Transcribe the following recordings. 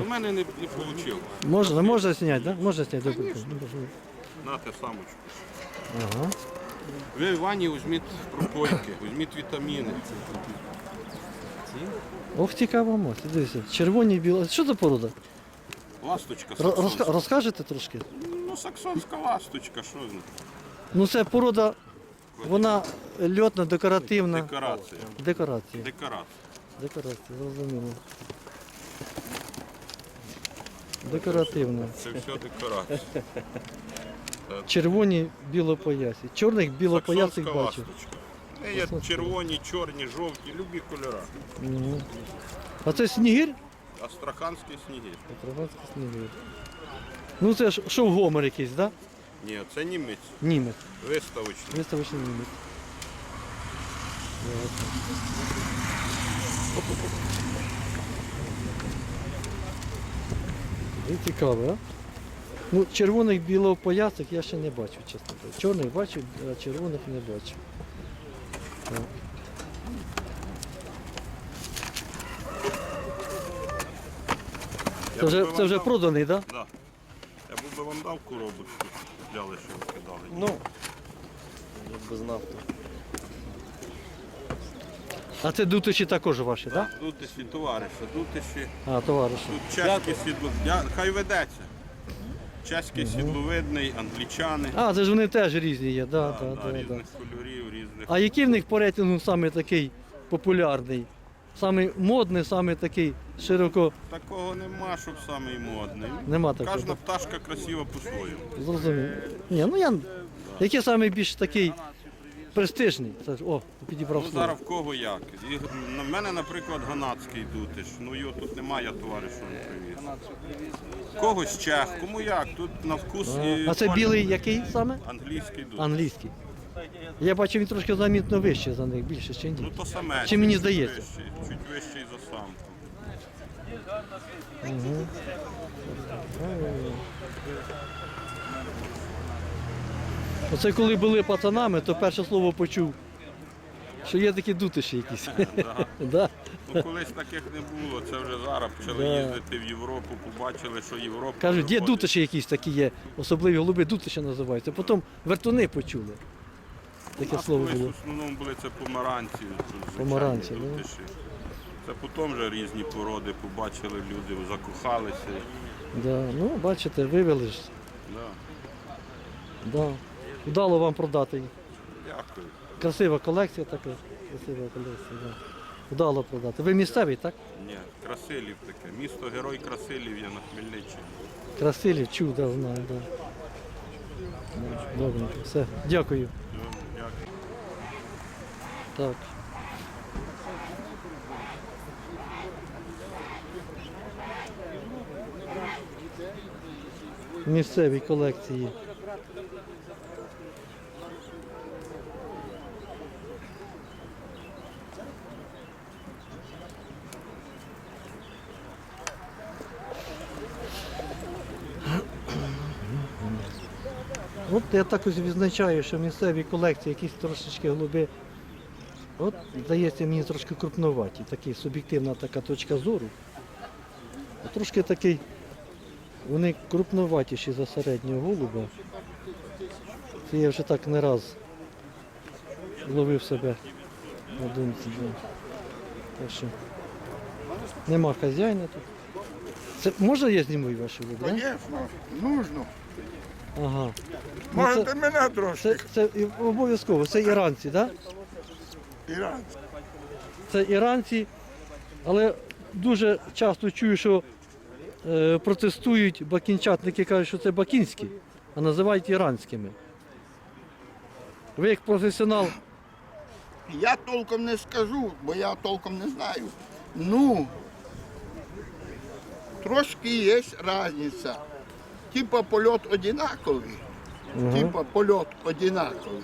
У мене не, не вийшло. Можна, можна зняти, так? Да? Можна зняти. Добре. Нате самочку. Ага. Ви Вані візьміть пропойки, візьміть вітаміни. Ох, цікава мать. Дивіться, червоні білі. Що за порода? Ласточка Ро- розка- саксонська. Розкажете трошки? Ну, саксонська ласточка, що з? Ну це порода, вона льотна, декоративна. Декорація. Декорація. Декорація. Декорація, зрозуміло. Декоративна. Це все декорація. Червоні білопоясі. Чорних білопоясих Саксонська бачу. ласточка. Вони Є червоні, чорні, жовті, любі кольори. Мгм. А це снігир? Астраханський снігир. Петровецький снігир. Ну це ж шовгомер якийсь, так? Да? Ні, це німець, Німець. виставочний. Виставочний німець. Ясно. І цікаво, а? Ну, червоних білопоясих я ще не бачу, чесно кажучи. Чорних бачу, а червоних не бачу. Так. Це вже, це вже проданий, так? Да? Да. Я був би вам дав коробочку для лише викидали. Ну. Якби знав, то. А це дутичі також ваші, так? Да? Дутиші, товариша, дутиші. А, товариші. Тут чеський сідло. Я, хай ведеться. Чеський сідловидний, англічани. А, це ж вони теж різні є, да, Да, да, да, да, да. різних кольорів, різних. А який в них по рейтингу саме такий популярний? Саме модний, саме такий широко Такого нема, щоб самий модний. нема такого. Кожна пташка красива по-своєму. Зрозумів. Ні, ну я. Який саме більш такий престижний? Це ж, о, підібрав Ну слово. зараз в кого як. І на мене, наприклад, ганадський дутиш. Ну його тут немає, я товаришу не привіз. Когось чех, кому як. Тут на вкус і А це білий який саме? англійський дутиш. Англійський. Я бачу, він трошки замітно вищий за них, більше чи Ну то саме. Чи мені здається? Вищий, чуть вищий за самку. Оце коли були пацанами, то перше слово почув, що є такі дутиші якісь. Да. Да. Ну колись таких не було. Це вже зараз почали Да. їздити в Європу, побачили, що Європа. Кажуть, є виходить. дутиші якісь такі є, особливі голуби дутиші називаються. Потім вертуни почули. Таке А слово колись було. в основному були це помаранці. звичайні Помаранці, дутиші. Це потім вже різні породи побачили люди, закохалися. Да. Ну, бачите, вивели ж. Да. Да. Вдало вам продати їх. Дякую. Красива колекція така. Красива колекція, да. Вдало продати. Ви місцевий, так? Ні, Красилів таке. Місто Герой Красилів є на Хмельниччині. Красилів, чув, да, знаю, да. Добре, все. Дякую. Дякую. Так. Місцеві колекції. От я так ось відзначаю, що місцеві колекції якісь трошечки голуби От, здається, мені трошки крупноваті, такий суб'єктивна така точка зору. А Трошки такий, вони крупноватіші за середнього голуба. Це я вже так не раз ловив себе на думці. Так що нема хазяїна тут. Це можна я зніму голуби? да? Звісно, нужно. Ага. Ну, Можете це, мене трошки. це, це і- обов'язково, це іранці, так? Іранці. це іранці, але дуже часто чую, що е, протестують бакінчатники, кажуть, що це бакінські, а називають іранськими. Ви як професіонал, Я толком не скажу, бо я толком не знаю. Ну, трошки є різниця. Типа польот одинаковий Типа польот одинаковий.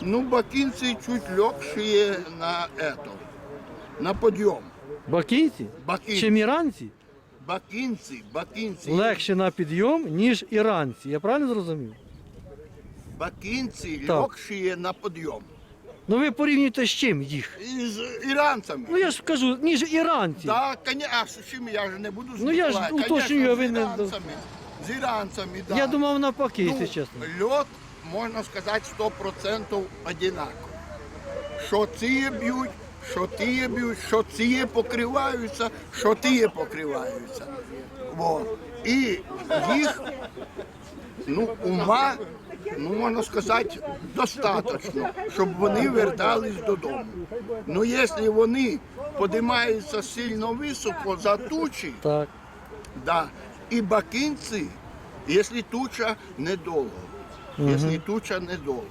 Ну, бакинці чуть легшие на это, на подъем. бакінці, Бакинці. чим іранці, Бакинці, бакинці. легше на підйом, ніж іранці. Я правильно зрозумів? Бакинці Так. легшие на подъем. Ну ви порівнюєте з чим їх? Із іранцями. Ну я ж кажу, ніж іранці. Так, коня... а з чим я ж не буду з Ну, я ж Миколаєва. уточнюю, а ви Конечно, не- з іранцями. З іранцями, да. Я думав навпаки, Ну, якщо чесно. Льот, можна сказати, 100% одинаково. Що ці б'ють, що ті б'ють, що ці покриваються, що ті покриваються. Во. І їх ну, ума, ну можна сказати, достатньо, щоб вони вертались додому. Ну, якщо вони подимаються сильно високо за тучі, Так. Да. І бакинці, якщо туча недовго, якщо туча недовго,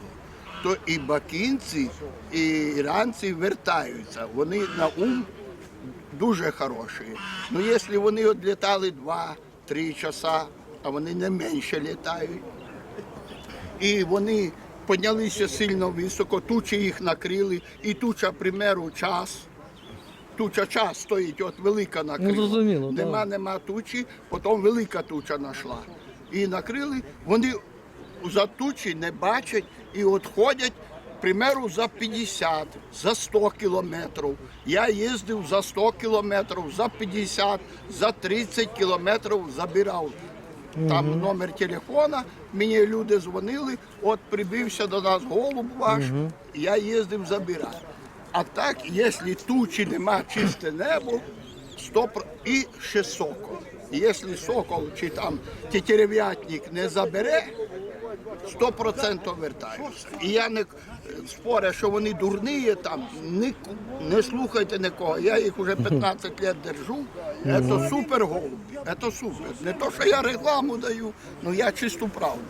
то і бакинці, і іранці вертаються. Вони на ум дуже хороші. Ну, якщо вони відлітали 2-3 часа, а вони не менше літають, і вони піднялися сильно високо, тучі їх накрили, і туча, примеру, час. Туча час стоїть, от велика накрила. Ну, зрозуміло, Нема, да. нема тучі, потім велика туча знайшла. І накрили, вони за тучі не бачать і от ходять, примеру, за 50, за 100 кілометрів. Я їздив за 100 кілометрів, за 50, за 30 кілометрів забирав. Там номер телефона, мені люди дзвонили, от прибився до нас голуб ваш, я їздив забирати. А так, якщо тучі нема чисте небо, 100 про- і ще сокол. Якщо сокол чи там тетерев'ятник не забере, 100% вертаються. І я не спорю, що вони дурні там, не, не слухайте нікого. Я їх вже 15 років держу. Це супер голуби, це супер. Не то, що я рекламу даю, ну я чисту правду.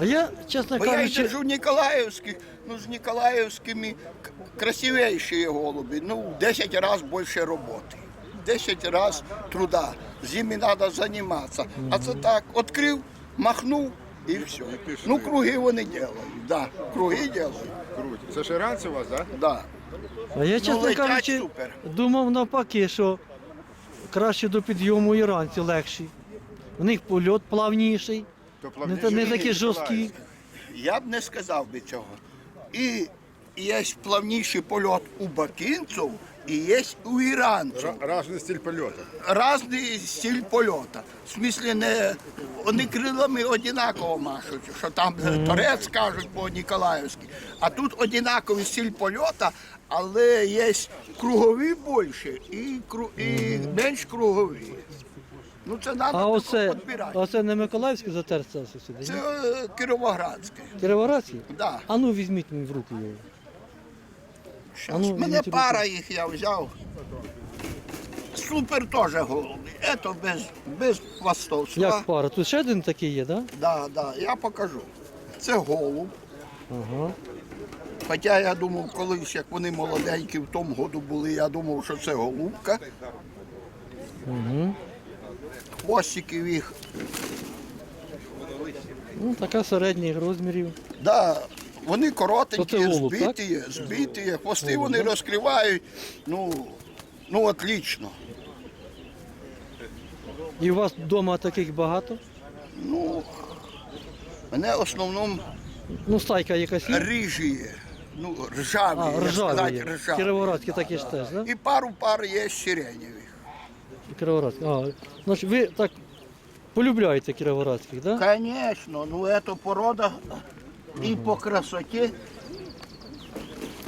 А я, чесно Бо я кажучи, держу Ніколаївських, ну з Ніколаївськими к- красивіші голуби, ну в 10 разів більше роботи. 10 разів труда. З ними треба займатися. А це так, відкрив, махнув і все. Ну, круги вони роблять. Да, круги роблять. Круто. Це ж іранці у вас, так? Да. а я, чесно летять кажучи, супер. думав навпаки, що краще до підйому іранці легші. У них польот плавніший, То не, та- не такі жорсткі. Я б не сказав би цього. І є плавніший польот у бакинців, і є у іранців. Разний стиль польоту. Разний стиль польота. В смислі, не вони крилами однаково машуть, що там торець кажуть по Ніколаївськи. А тут однаковий стиль польота, але є кругові більше і, кру, і менш кругові. Ну це треба А оце, підбирати. оце не Миколаївське затерце сюди. Це е, Кіровоградське. Кіровоградське? Да. А ну візьміть мені в руки його. Щас. А ну, мене візьміть пара їх я взяв. Супер теж голубі. Це без, без хвастовства. Як пара? Тут ще один такий є, так? Да, да, я покажу. Це голуб. Ага. Хоча я думав, колись, як вони молоденькі в тому году були, я думав, що це голубка. Угу. Хвостиків їх. Ну, така середніх розмірів. Да, вони То коротенькі, це голуб, так? збиті, збиті, хвости вони розкривають. Ну, ну отлично. І у вас вдома таких багато? Ну, мене в основному Ну, стайка якась є? рижі є. Ну, ржаві, А, ржаві сказати, є. ржаві. Кіровоградські такі ж теж, так? І пару пар є сиренєвих. Кіровоградські. А, значить, ви так полюбляєте кіровоградських, так? Да? Конечно, ну эта порода и по красоте,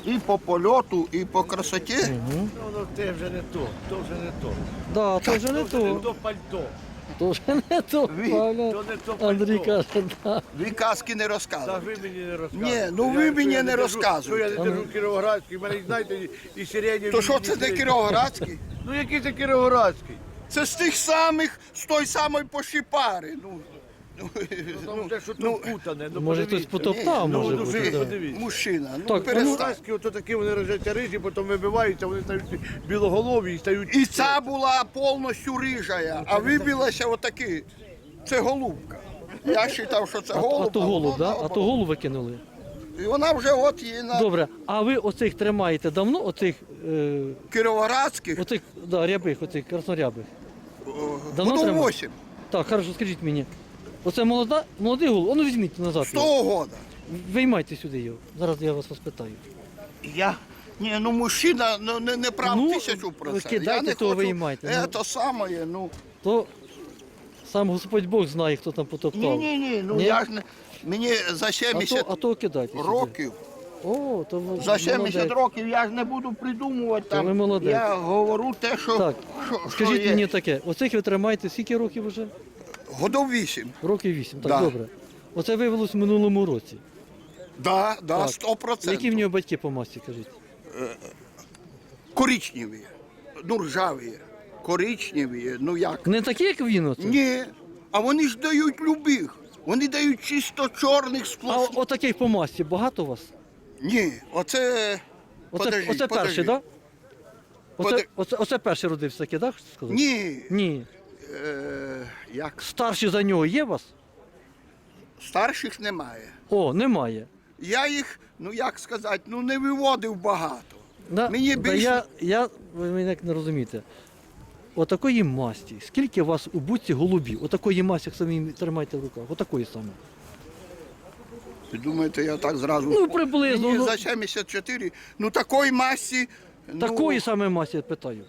и по польоту, и по красоте. Ну, це вже не то, то вже не то. Да, то вже не Це не то. то пальто. То вже не то, Ви- Павло. то не то Андрій пальто. каже, да. Ви казки не Та розказуєте. ви мені не розказуєте. Ні, ну ви мені не розказуєте. Що я не держу Кіровоградський, мене знаєте, і- і сирені. То що це не Кіровоградський? Ну який це Кіровоградський? Це з тих самих, з той самої пошіпари. Ну, ну, Там вже що ну, путане. Ну, Може хтось потоптав, ну, може ну, бути. ви да. подивіться. мужчина, ну Так, ну, перестань. Кіровоградські, ото такі вони рожаться рижі, потім вибиваються, вони стають білоголові і стають... І ця була повністю рижая, а вибилася отаки. Це голубка. Я вважав, що це А, голуб. а то голуб, да? А то голуб викинули. І вона вже от є на Добре, а ви оцих тримаєте давно, оцих, е, Кіровоградських. оцих да, рябих, оцих краснорябих? Давно Году тримаєте? 8. Так, хорошо, скажіть мені. Оце молода, молодий голуб, а ну візьміть назад. З його. того года. Виймайте сюди його. Зараз я вас розпитаю. Я. Ні, ну мужчина ну, не, не прав Ну, тисячу процентів. кидайте, я не то хочу, виймайте, ну. Е, то саме, ну. То сам Господь Бог знає, хто там потоптав. Ні, ні, ні, ну Ні? я ж не. Мені за А 70 то, а то кидайте. сюди. років. О, то ви За 70 молодець. років я ж не буду придумувати там. ви молодець. Я говорю те, що, Так, що, що скажіть є. мені таке, оцих ви тримаєте скільки років вже? Годов 8. Років вісім, так Да. добре. Оце виявилось в минулому році. Да, да, Так. 100%. Які в нього батьки по масті, кажіть? Коричневі, ну ржаві, коричневі, ну як? Не такі, як він оце? Ні. А вони ж дають любих. Вони дають чисто чорних А сплошних. отаких по масті багато у вас? Ні, оце. Оце, Подождіть, оце перший, подождіть. так? Да? Оце, Поди- оце, оце перший родився такий, так? Ні. Ні. Е, як Старші за нього є у вас? старших немає. О, немає. Я їх, ну як сказати, ну не виводив багато. Да, Мені да більше- я, я, ви мене як не розумієте. Отакої масті. Скільки у вас у буці голубів? Отакої масті, як самі тримаєте в руках. Отакої саме. Ви думаєте, я так зразу. Ну, приблизно, Мені ну. за 74. Ну такої масі. Такої ну, саме масті я питаю.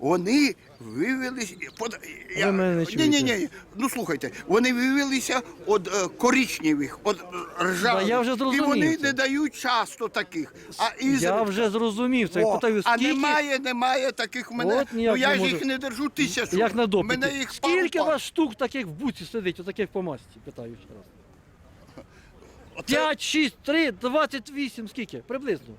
Вони вивелися. Под... Ні, ні, ні. Ну слухайте, вони вивелися від е, коричневих, від е, ржавих. Да, я вже І зрозумів вони це. не дають часто таких. А Я вже зрозумів це. Я О, питаю, а скільки, немає, немає таких в мене. От ніяк ну я не ж можу. їх не держу тисячу. як на допиті. Мене їх пару Скільки у пар. вас штук таких в буці сидить, отаких по масті, питаю ще раз. Оце, 5, 6, 3, 28, скільки? Приблизно.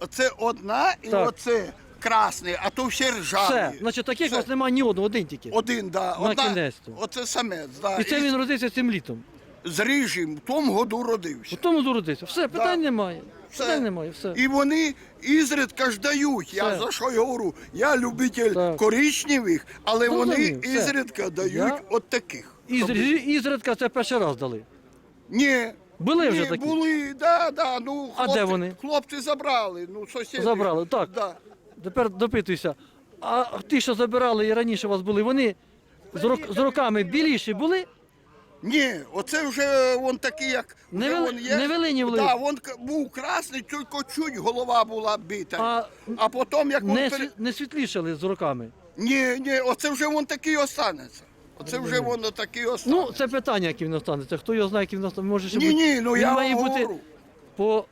оце одна і Так. оце красний, а то всі ржаві. Все. Значить, таких у Все. вас немає ні одного, один тільки. Один, да. На Одна, кінець-то. оце самець, да. І це він родився цим літом. з рижим в тому году родився. У тому зародився. Все, питань немає. Все. Питань немає, все. І вони ізредка ж дають. Я Все. за що й говорю? Я любитель Так. коричневих, але Ну, вони розумію, все. ізредка дають Я- от таких. Із, ізредка це перший раз дали. Ні. Були вже Ні, такі? були, да, да, ну, А де вони? Хлопці забрали, ну, сусіди. Забрали, так. Да. Тепер допитуюся. А ті, що забирали і раніше у вас були, вони з, рок- з роками біліші були? Ні, оце вже вон такий, як Не вже вели- вон є. не велині Да, він к- був красний, тільки чуть голова була бита. А А потім, як Не, пере- сві- не світлішали з роками. Ні, ні, оце вже він такий останеться. Оце вже воно такий останеться. Ну, це питання, який він останеться. Хто його знає, який він останеться. Може, ще ні, бути- ні, ну він я має вам бути говорю. по,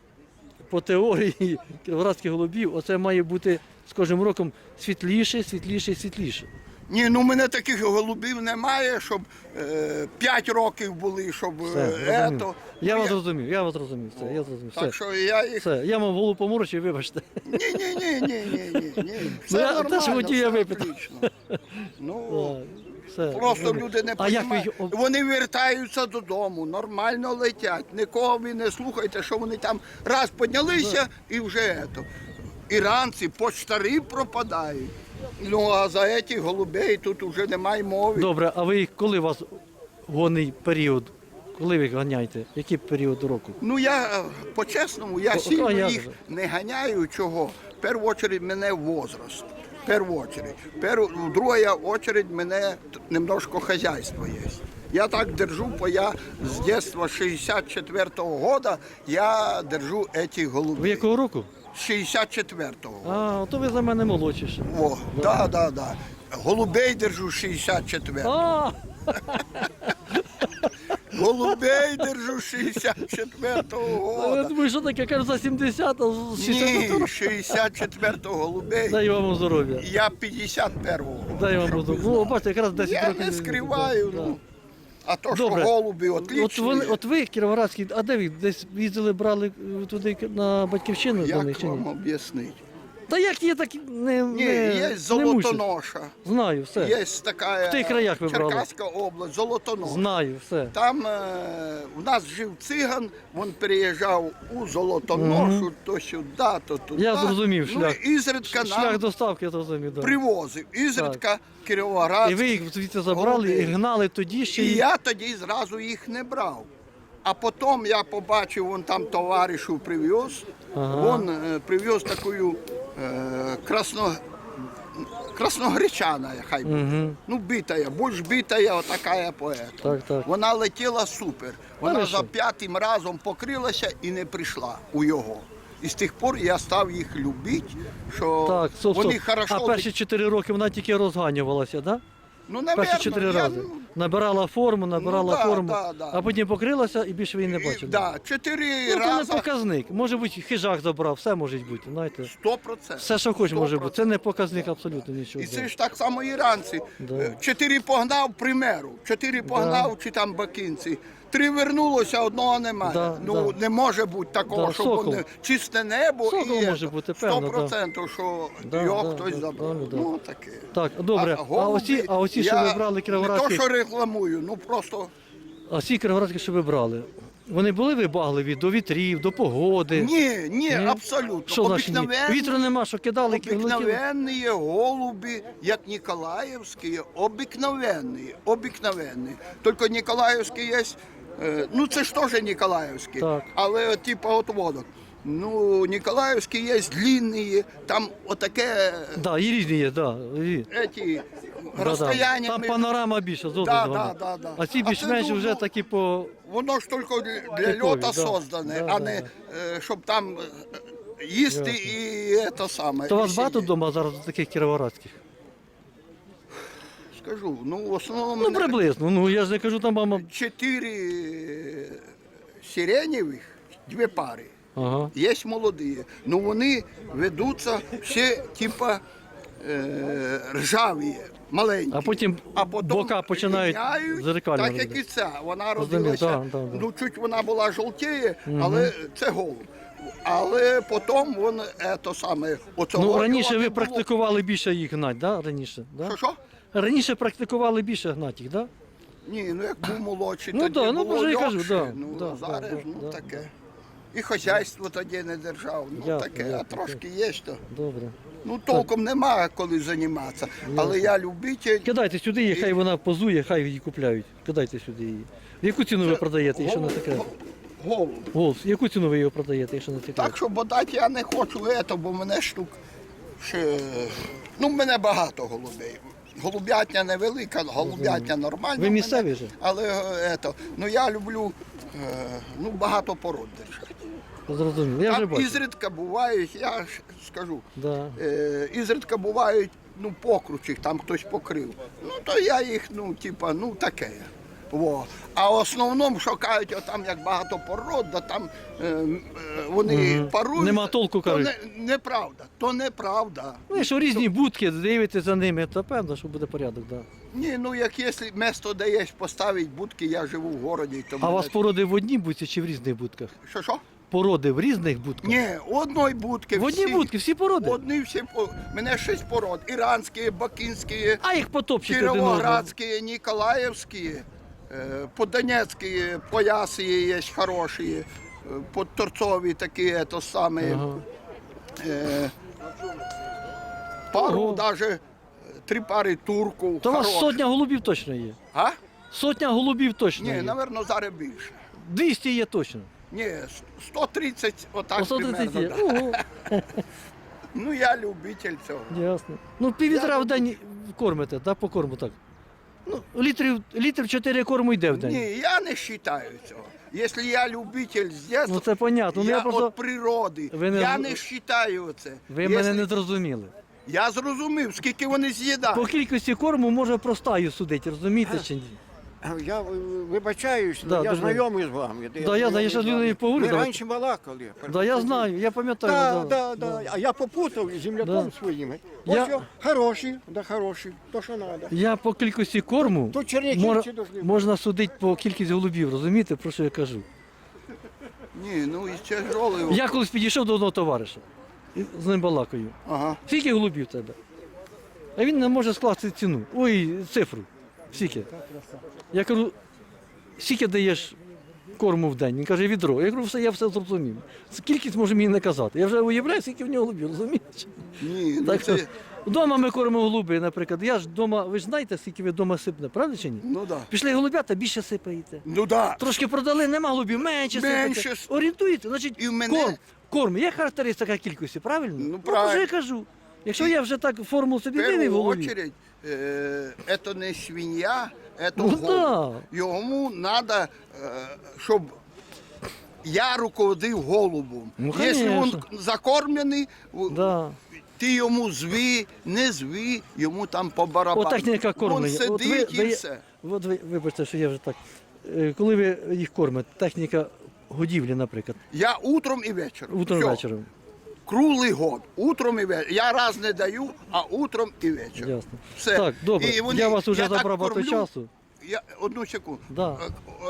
по теорії кіровоградських голубів, оце має бути з кожним роком світліше, світліше, світліше. Ні, ну в мене таких голубів немає, щоб е, 5 років були, щоб Все, е, зрозумів. ето. Я Ну, вас зрозумів, я вас зрозумів. Все, я зрозумів. Все. Так що я їх. Все, я мав голову поморочив, вибачте. Ні, ні, ні, ні, ні, ні, ні. Все я нормально, теж хотів, я все випитав. отлично. Ну, Все, просто добре. люди не А як ви розуміють. їх Вони вертаються додому, нормально летять. Нікого ви не слухайте, що вони там раз піднялися і вже ето. Іранці, почтари пропадають. Ну а за цих голубей тут вже немає мови. Добре, а ви їх коли у вас гонний період? Коли ви їх ганяєте? Який період року? Ну я е, по-чесному, я сильно а їх же? не ганяю. Чого? В першу чергу мене возраст. В першу чергу. Перу, в другу очередь мене немножко хазяйство є. Я так держу, бо я з дитинства 64-го года я держу ці Ви якого року? 64-го. А, то ви за мене молодшіше. О, да, да, да. Голубей держу 64-го. А, Голубей держу 64-го я года. думаю, що таке, кажу, за 70, а з 60 Ні, 64-го голубей. Дай вам здоров'я. Я 51-го. Дай вам здоров'я. Ну, бачите, якраз 10 Я років. не скриваю, ну. А то, Добре. що голуби От, отлічні. вони, от ви, Кіровоградський, а де ви десь їздили, брали е, туди на батьківщину до них Як чи вам об'яснити? Та як є, так не, Ні, не, є не золотоноша. Знаю, все. Є така В тих краях ви брали? Черкаська область, золотоноша. Знаю, все. Там е, у нас жив циган, він переїжджав у Золотоношу, то сюди, то туди. Я зрозумів шлях. Ну, ізредка Шлях нам доставки, я зрозумів, да. привозив. Ізредка Кіровоград. І ви їх звідси забрали і гнали тоді ще. І й- я тоді зразу їх не брав. А потім я побачив, вон там товаришу привез. Ага. Він е, привез таку красно, красногречана, хай буде. Угу. Ну, битая, більш битая, отакая поета. Так, так. Вона летіла супер. Вона Хорошо. за п'ятим разом покрилася і не прийшла у його. І з тих пор я став їх любити, що Так, стоп, вони хорошо. А перші чотири роки вона тільки розганювалася, так? Да? Ну, Перші чотири я, рази. ну, Набирала форму, набирала да, форму, да, да. а потім покрилася і більше ви її не бачили. да, чотири Ну, це не рази, показник. Може бути, хижак забрав, все може бути, знаєте. сто процентів. Все, що хоче, може бути. Це не показник абсолютно нічого. І це ж так само іранці. Да. Чотири погнав примеру, чотири погнав чи там бакинці Три вернулося, одного немає. Да, ну да. не може бути такого, Да, щоб сокол. вони чисте небо Сокол і може бути, певно, да. сто процентів, що Да, його да, хтось да, забрав. да, да. Ну таке. Так, добре. А, голуби оці, а оці, що я ви брали Не кіровоградські, то, що рекламую, ну просто а ці кіровоградські, що ви брали, вони були вибагливі до вітрів, до погоди. ні, ні, Ні? абсолютно. Що значить ні? Обикновенні- Вітру нема, що кидали, ки- летіли. Обыкновенные голуби, як Николаевские, обыкновенные, обыкновенные. Только Николаевские є, е, ну це ж теж Николаевські, Так. але типа от водок. Ну, Николаевські є длинні, там отаке, Да, і різні є, да. і- да. розстояння. Там між- панорама більше, зовсім Да, да, да, да. А ці А більш-менш це, ну, вже ну, такі по. Воно ж тільки для, Типові, льота да. создане, Да, а да, не да. е, щоб там е, їсти і це саме. То у вас багато вдома зараз таких кіровоградських? Скажу, ну в основному Ну, мене приблизно. Ну я ж не кажу, там мама. чотири сиренєвих, дві пари. Ага. Є молоді. Ну вони ведуться ще типа е, ржаві, маленькі. А потім бока починають міняють, зеркально Так як і робити. ця. Вона Розумію, родилася. да, да, да. Ну чуть вона була жовтіє, але це голуб. Але потім він е, то саме. Оцього Ну раніше ви практикували більше їх гнать, да? Раніше, да? Що, що? Раніше практикували більше гнать їх, да? Ні, ну як був молодший, Ну тоді да, ну, було може, кажу, легше. да, ну, да, зараз да, ну да, таке. І хазяйство тоді не держав, ну Ясно, таке, а ясно, трошки є то. Добре. Ну толком нема коли займатися. Але я любитель. Кидайте сюди її, хай вона позує, хай її купляють. Кидайте сюди її. В яку ціну ви продаєте, якщо не секрет? Голуб. Голос, яку ціну ви його продаєте, якщо не секрет? Так що бодати я не хочу ето, бо мене штук ще. Ну, в мене багато голубей. Голубятня невелика, голубятня нормальна. Ви місцеві мене. Але е, ето, ну я люблю е, ну, багато пород держати. Зрозуміло. Я вже Там бачу. ізрідка бувають, я ж скажу, Да. е, ізрідка бувають ну, покручих, там хтось покрив. Ну, то я їх, ну, типа, ну таке. Во. А в основному шукають отам як багато пород, да там е, е, вони Мгм. парують. Нема толку, то кажуть. не, неправда, то неправда. Ну, якщо різні будки, дивитесь за ними, то певно, що буде порядок, да. Ні, ну як якщо місто даєш поставити будки, я живу в городі, то А у вас породи в одній будці чи в різних будках? що що? Породи в різних будках? Ні, одної будки. В одній всі. будці, всі породи? Одні всі по мене шість пород. Іранські, бакинські, А їх потопчете один одного. Кировоградские, Николаевские, э, подонецкие поясы есть хорошие, э, подторцовые такие, это самые. Ага. э, пару Ого. даже, э, три пари турков. То у вас хороших. сотня голубів точно є. А? Сотня голубів точно Ні, є. напевно, зараз більше. 200 є точно. Ні, 130, отак По 130 примерно. є. да. Ого, Ну, я любитель цього. ясно. Ну, піввітра Я в день кормите, да, по корму так. Ну, літрів, літрів 4 корму йде в день. Ні, я не вважаю цього. Якщо я любитель з дитинства, Ну це понятно. Ну, я, я просто... від природи. Ви не Я не вважаю це. Ви Якщо- мене не зрозуміли. Я зрозумів, скільки вони з'їдають. По кількості корму може простаю судити, розумієте чи ні? Я вибачаюсь, Да, я дуже- знайомий з вами. Да, я знаю, я ще з людиною поговорю, Ми давайте. раніше балакали. Да, я знаю, я пам'ятаю. Да, да, да, да. А я попутав із земляком Да. своїми. Ось я... хороші, да хороші, то що треба. Я по кількості корму Тут черняківці мор- должны бути. можна судити по кількість голубів, розумієте, про що я кажу? Ні, ну і ще ж роли. Я колись підійшов до одного товариша і з ним балакаю. Ага. Скільки голубів в тебе? А він не може скласти ціну. Ой, цифру. Скільки? Я кажу, скільки даєш корму в день? Він каже, відро. Я кажу, все, я все зрозумів. Кількість може мені не казати. Я вже уявляю, скільки в нього голубів, розумієш? Ні, ну Так це. вдома ми кормимо голуби, наприклад. Я ж вдома, ви ж знаєте, скільки ви вдома сипне, правда чи ні? Ну да. Пішли голубята, більше сипаєте. Ну да. Трошки продали, нема голубів, менше, Менше сипаєте. с- Орієнтуєте, значить, І в мене- корм. Корм, є характеристика кількості, правильно? Ну, правильно. ж кажу. Якщо я вже так форму собі В вивів в першу голові. очередь, е, це не свинья, це Ну, голуб. да. Йому треба, щоб я руководив голубом. Ну, Якщо він закормлений, Да. ти йому зві, не зві, йому там по барабану. От техніка кормлення. Він От ви, і ви, все. от ви, вибачте, що я вже так. Е, Коли ви їх кормите, техніка годівлі, наприклад, Я утром і вечором. утром Всьо. вечором. Круглий год. Утром і вечором. Я раз не даю, а утром і вечором. Ясно. Все. Так, добре. І вони- я вас уже так забрав багато кормлю, часу. Я одну секунду. Да.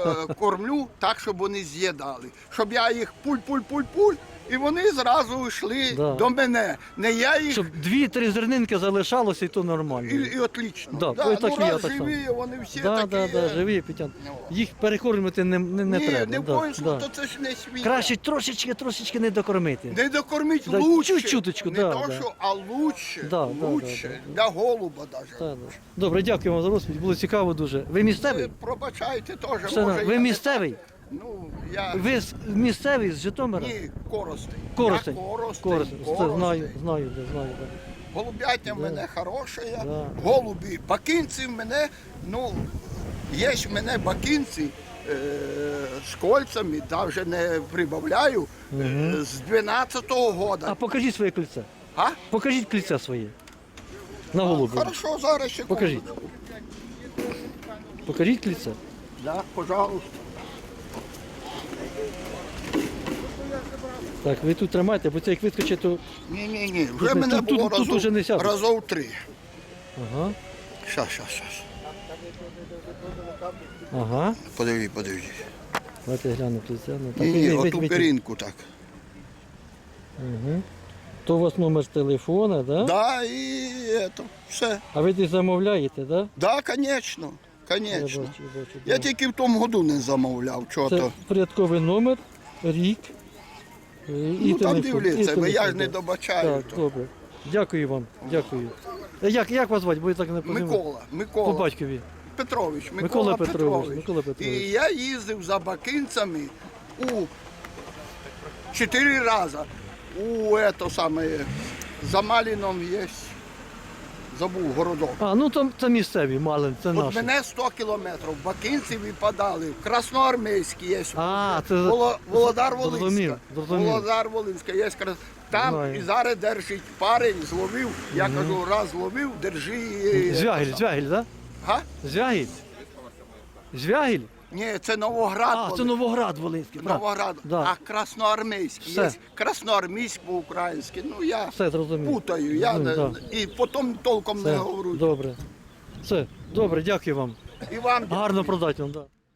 Е, е, Кормлю так, щоб вони з'їдали. Щоб я їх пуль-пуль-пуль-пуль, і вони зразу йшли Да. до мене. Не я їх Щоб дві-три зернинки залишалося, і то нормально. і, і отлично. Да, ось так ну, і я раз так само. живі, вони всі да, такі. да, да, е, живі пітян. Ну. Їх перекормити не, не, не Ні, треба. не да, коїм да. то це ж не свій. Краще трошечки, трошечки не докормити. Не докормить Да, лучше. чуть-чуточку, не да, то, да. що, а лучше. Да, да, лучше. да, Для голуба навіть. Та, да. Добре, дякую вам за розповідь. Було цікаво дуже. Ви місцевий? Ви пробачайте теж. Все, може, ви я- місцевий? Ну, я... Ви з- місцевий з Житомира? Ні, коростень. Коростень. Я коростень. Коростень. Це знаю, знаю, де, знаю. де. Голубятня в мене хороша, Да. голубі. Бакинці в мене, ну, є ж в мене бакинці е, з кольцями, навіть не прибавляю, е, з 12-го года. А покажіть своє кільце. А? Покажіть кільце своє. На голубі. Хорошо, зараз ще Покажіть. Покажіть кільце. Да, пожалуйста. Так, ви тут тримайте, бо це як вискочить, то. Ні, ні, ні. Вже Тут- мене тут- було тут- тут уже не сяде. разов три. Ага. Щас, щас, щас. Ага. Подиві, подиві. Давайте гляну кільце. Ну, так, Ні, ні, оту перинку так. Угу. То у вас номер телефона, да? Да, і это, все. А ви десь замовляєте, да? Да, конечно, Я конечно. бачу, бачу, Я да. тільки в тому году не замовляв, чого Це то. порядковий номер, рік. Е, І Ну там телефон, дивляться, і бо я ж телефон, не да. добачаю. Так, то. добре. Дякую вам, дякую. Е, Як, як вас звати? Бо я так не позиваю. Микола, По Микола батькові. Петрович, Микола, Микола Петрович, Петрович. Микола Петрович. І я їздив за бакинцями у чотири рази. У ето саме, за Маліном є, забув городок. А, ну там це місцеві, малин, це От наші. мене 100 кілометрів, бакинці випадали, в Красноармейській є. А, це Воло- Володар Волинська. зрозумів. Володар Волинська, є крас... Там Знаю. і зараз держить парень, зловив. Я кажу, раз зловив, держи. і- Звягіль, звягіль, так? Га? Звягіль. Звягіль? Ні, це Новоград. А, це. Новоград Волинський. Новоград, Да. а Красноармейський. Все. Є Красноармійськ по-українськи. Ну я Все зрозумів. путаю, я не... Зрозумів, і потім толком не Все, говорю. добре. Все, добре, дякую вам. І вам Гарно продати вам, так. Да.